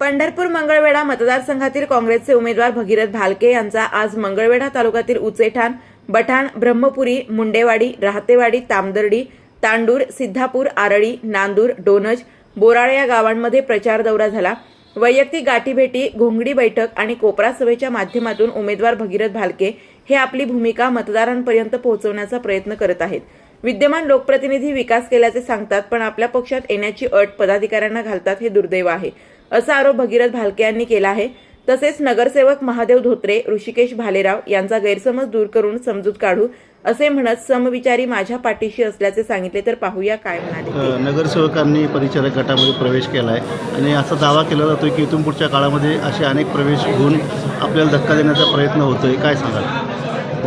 पंढरपूर मंगळवेढा मतदारसंघातील काँग्रेसचे उमेदवार भगीरथ भालके यांचा आज मंगळवेढा तालुक्यातील उचेठाण बठाण ब्रह्मपुरी मुंडेवाडी राहतेवाडी तामदर्डी तांडूर सिद्धापूर आरळी नांदूर डोनज बोराळे या गावांमध्ये प्रचार दौरा झाला. वैयक्तिक गाठीभेटी घोंगडी बैठक आणि कोपरा सभेच्या माध्यमातून उमेदवार भगीरथ भालके हे आपली भूमिका मतदारांपर्यंत पोहोचवण्याचा प्रयत्न करत आहेत. विद्यमान लोकप्रतिनिधी विकास केल्याचे सांगतात पण आपल्या पक्षात येण्याची अट पदाधिकाऱ्यांना घालतात हे दुर्दैव आहे. असा आरोप भगीरथ भालके यांनी केला आहे. तसेच नगरसेवक महादेव धोत्रे ऋषिकेश भालेराव यांचा गैरसमज दूर करून समजूत काढू असे म्हणत समविचारी माझ्या पाठीशी असल्याचे सांगितले तर पाहूया काय म्हणाले नगरसेवकांनी परिचारक गटामध्ये प्रवेश केला आहे आणि असा दावा केला जातो की इथून पुढच्या काळामध्ये असे अनेक प्रवेश घेऊन आपल्याला धक्का देण्याचा प्रयत्न होतो आहे काय सांगाल?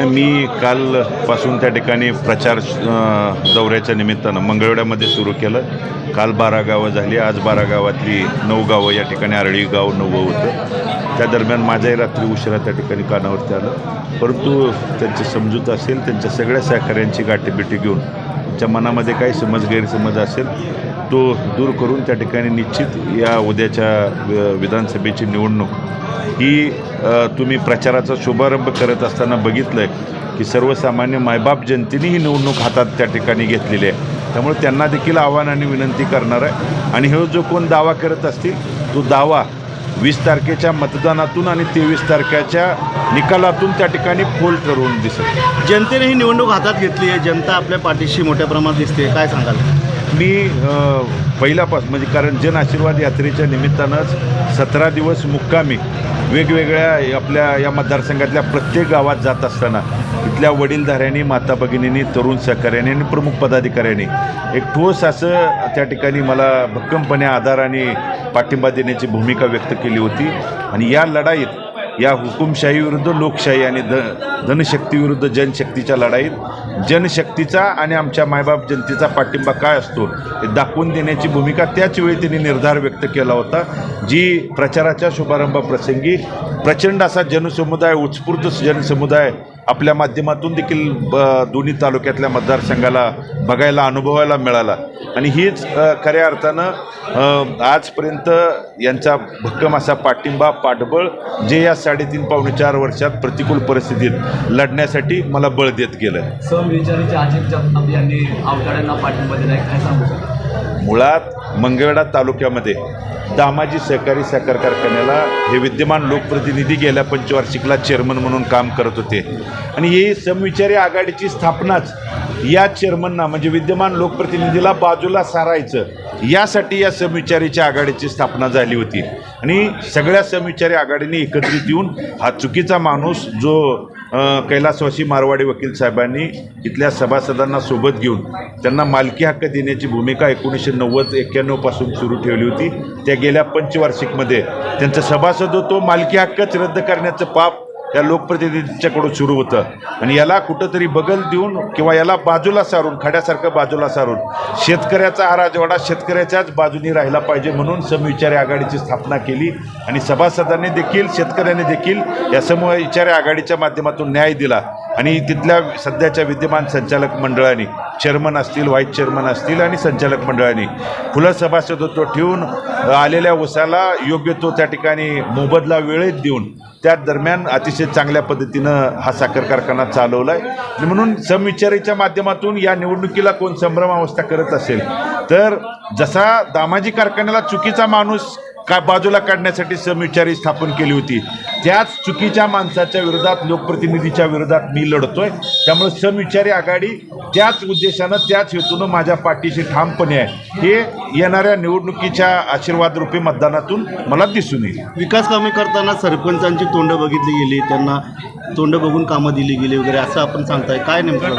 मी कालपासून त्या ठिकाणी प्रचार दौऱ्याच्या निमित्तानं मंगळवड्यामध्ये सुरू केलं. काल बारा गावं झाली. आज बारा गावातली नऊ गावं या ठिकाणी आरळी गाव नवं होतं. त्या दरम्यान माझ्याही रात्री उशिरा त्या ठिकाणी कानावरती आलं. परंतु त्यांची समजूत असेल त्यांच्या सगळ्या सहकाऱ्यांची गाठीबिटी घेऊन त्यांच्या मनामध्ये काही समज गैरसमज असेल तो दूर करून त्या ठिकाणी निश्चित या उद्याच्या विधानसभेची निवडणूक. ही तुम्ही प्रचाराचा शुभारंभ करत असताना बघितलं आहे की सर्वसामान्य मायबाप जनतेने ही निवडणूक हातात त्या ठिकाणी घेतलेली आहे. त्यामुळे त्यांना देखील आव्हान आणि विनंती करणार आहे. आणि हे जो कोण दावा करत असतील तो दावा वीस तारखेच्या मतदानातून आणि तेवीस तारखेच्या निकालातून त्या ठिकाणी फोल ठरवून दिसत जनतेने ही निवडणूक हातात घेतली आहे. जनता आपल्या पाठीशी मोठ्या प्रमाणात दिसते. काय सांगाल? मी पहिल्यापास म्हणजे कारण जन आशीर्वाद यात्रेच्या निमित्तानंच सतरा दिवस मुक्कामी वेगवेगळ्या आपल्या या मतदारसंघातल्या प्रत्येक गावात जात असताना इथल्या वडीलधाऱ्यांनी माता भगिनींनी तरुण सहकाऱ्यांनी आणि प्रमुख पदाधिकाऱ्यांनी एक ठोस असं त्या ठिकाणी मला भक्कमपणे आधार आणि पाठिंबा देण्याची भूमिका व्यक्त केली होती. आणि या लढाईत या हुकुमशाही विरुद्ध लोकशाही आणि ध धनशक्तीविरुद्ध जनशक्तीच्या लढाईत. जनशक्तीचा आणि आमच्या मायबाप जनतेचा पाठिंबा काय असतो हे दाखवून देण्याची भूमिका त्याच वेळी त्यांनी निर्धार व्यक्त केला होता जी प्रचाराच्या शुभारंभाप्रसंगी प्रचंड असा जनसमुदाय उत्स्फूर्त जनसमुदाय आपल्या माध्यमातून देखील ब दोन्ही तालुक्यातल्या मतदारसंघाला बघायला अनुभवायला मिळाला. आणि हीच खऱ्या अर्थानं आजपर्यंत यांचा भक्कम असा पाठिंबा पाठबळ जे या साडेतीन पावणे चार वर्षात प्रतिकूल परिस्थितीत लढण्यासाठी मला बळ देत गेलं समविचारीचे अजित यांनी पाठिंबा दिला काय सांगू शकता? मुळात मंगळवेढा तालुक्यामध्ये दामाजी सहकारी साखर कारखान्याला हे विद्यमान लोकप्रतिनिधी गेल्या पंचवार्षिकला चेअरमन म्हणून काम करत होते. आणि ही समविचारी आघाडीची स्थापनाच या चेअरमनना म्हणजे विद्यमान लोकप्रतिनिधीला बाजूला सारायचं यासाठी या समविचारीच्या आघाडीची स्थापना झाली होती. आणि सगळ्या समविचारी आघाडीने एकत्रित येऊन हा चुकीचा माणूस जो कैलासवासी मारवाडी वकील साहेबांनी इथल्या सभासदांना सोबत घेऊन त्यांना मालकी हक्क देण्याची भूमिका एकोणीसशे नव्वद एक्क्याण्णवपासून सुरू ठेवली होती. त्या गेल्या पंचवार्षिकमध्ये त्यांचं सभासदत्व मालकी हक्कच रद्द करण्याचं पाप या लोकप्रतिनिधींच्याकडून सुरू होतं. आणि याला कुठंतरी बगल देऊन किंवा याला बाजूला सारून खड्यासारखं बाजूला सारून शेतकऱ्याचा हा राजवाडा शेतकऱ्याच्याच बाजूनी राहिला पाहिजे म्हणून समविचारी आघाडीची स्थापना केली. आणि सभासदांनी देखील शेतकऱ्यांनी देखील या समविचारी आघाडीच्या माध्यमातून न्याय दिला. आणि तिथल्या सध्याच्या विद्यमान संचालक मंडळाने चेअरमन असतील व्हाईस चेअरमन असतील आणि संचालक मंडळाने. खुलं सभासदत्व ठेवून आलेल्या उसाला योग्य तो त्या ठिकाणी मोबदला वेळेत देऊन त्या दरम्यान अतिशय चांगल्या पद्धतीनं हा साखर कारखाना चालवला आहे आणि म्हणून समविचारीच्या माध्यमातून या निवडणुकीला कोण संभ्रमावस्था करत असेल तर जसा दामाजी कारखान्याला चुकीचा माणूस का बाजूला काढण्यासाठी समविचारी स्थापन केली होती त्याच चुकीच्या माणसाच्या विरोधात लोकप्रतिनिधीच्या विरोधात मी लढतोय. त्यामुळे समविचारी आघाडी त्याच उद्देशानं त्याच हेतूनं माझ्या पाठीशी ठामपणे आहे. हे येणाऱ्या निवडणुकीच्या आशीर्वादरूपी मतदानातून मला दिसून येईल. विकास कामे करताना सरपंचांची तोंड बघितली गेली त्यांना तोंड बघून कामं दिली गेली वगैरे असं आपण सांगताय. काय नेमकं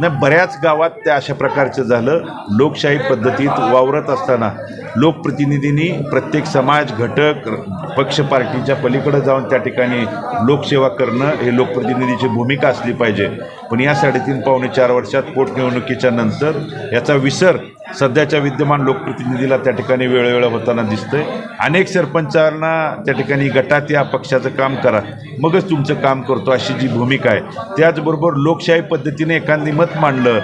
नाही बऱ्याच गावात त्या अशा प्रकारचं झालं. लोकशाही पद्धतीत वावरत असताना लोकप्रतिनिधींनी प्रत्येक समाज घटक पक्ष पार्टीच्या पलीकडे जाऊन त्या ठिकाणी लोकसेवा करणं हे लोकप्रतिनिधीची भूमिका असली पाहिजे. पण या साडेतीन पावणे चार वर्षात पोटनिवडणुकीच्या नंतर याचा विसर सध्याच्या विद्यमान लोकप्रतिनिधीला त्या ठिकाणी वेळोवेळ होताना दिसतंय. अनेक सरपंचांना त्या ठिकाणी गटात या पक्षाचं काम करा. मगच तुमचं काम करतो अशी जी भूमिका आहे. त्याचबरोबर लोकशाही पद्धतीने एखादी मत मांडलं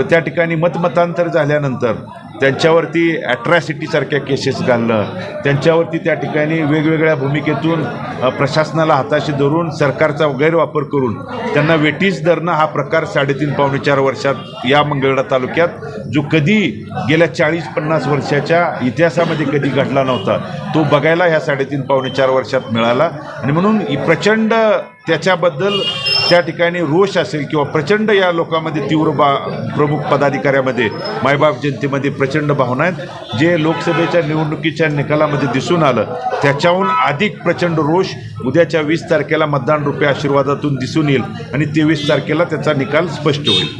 त्या ठिकाणी मतमतांतर झाल्यानंतर त्यांच्यावरती ॲट्रॅसिटीसारख्या केसेस घालणं त्यांच्यावरती त्या ठिकाणी वेगवेगळ्या भूमिकेतून प्रशासनाला हाताशी धरून सरकारचा गैरवापर करून त्यांना वेटीस धरणं हा प्रकार साडेतीन पावणे चार वर्षात या मंगळवेढा तालुक्यात जो कधी गेल्या चाळीस पन्नास वर्षाच्या इतिहासामध्ये कधी घडला नव्हता तो बघायला ह्या साडेतीन पावणे चार वर्षात मिळाला. आणि म्हणून प्रचंड त्याच्याबद्दल त्या ठिकाणी रोष असेल किंवा प्रचंड या लोकांमध्ये तीव्र बा प्रमुख पदाधिकाऱ्यामध्ये मायबाप जनतेमध्ये प्रचंड भावना आहेत. जे लोकसभेच्या निवडणुकीच्या निकालामध्ये दिसून आलं त्याच्याहून अधिक प्रचंड रोष उद्याच्या वीस तारखेला मतदान रुपये आशीर्वादातून दिसून येईल आणि तेवीस तारखेला त्याचा निकाल स्पष्ट होईल.